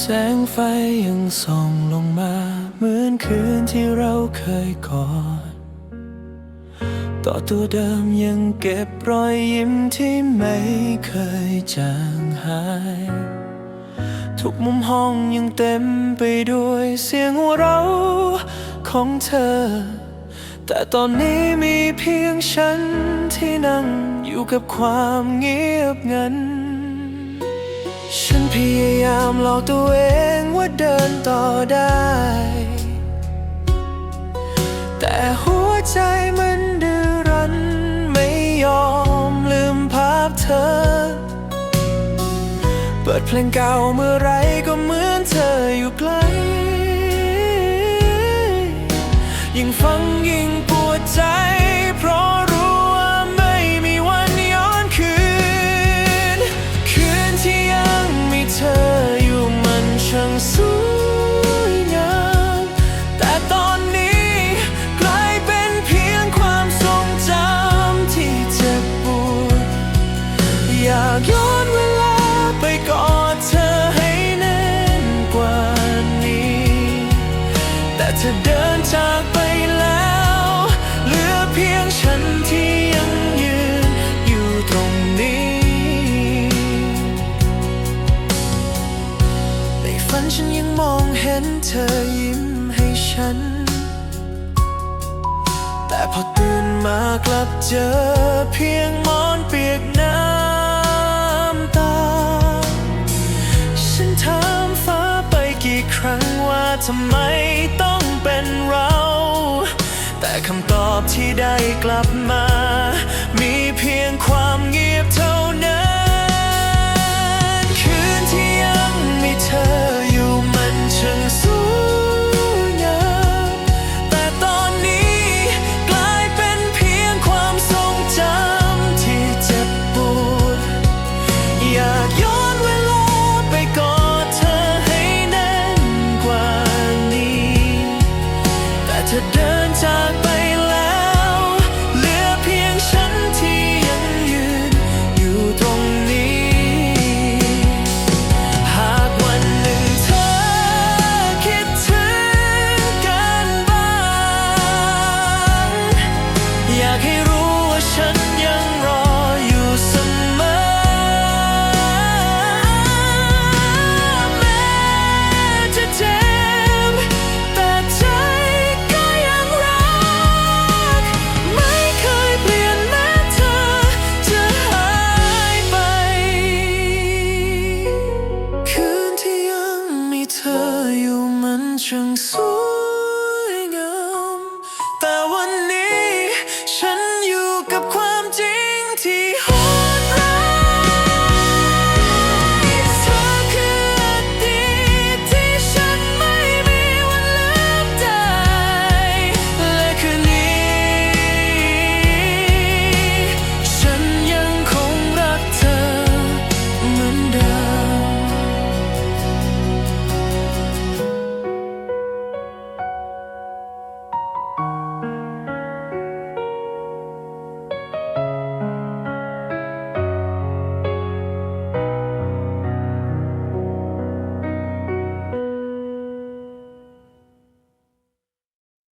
แสงไฟยังส่องลงมาเหมือนคืนที่เราเคยกอดต่อตัวเดิมยังเก็บรอยยิ้มที่ไม่เคยจางหาย ทุกมุมห้องยังเต็มไปด้วยเสียงหัวเราของเธอ แต่ตอนนี้มีเพียงฉันที่นั่งอยู่กับความเงียบงัน ฉันพยายามหลอกตัวเองว่าเดินต่อได้ แต่หัวใจมันดื้อรั้นไม่ยอมลืมภาพเธอ เปิดเพลงเก่าเมื่อไร ธอเดินจากไปแล้ว เหลือเพียงฉันที่ยังยืนอยู่ตรงนี้ ในฝันฉันยังมองเห็นเธอยิ้มให้ฉัน แต่พอตื่นมากลับเจอเพียงมอนเปียกน้ำตา ฉันถามฟ้าไปกี่ครั้งว่าทำไมต้อง เป็นเรา แต่คำตอบที่ได้กลับมา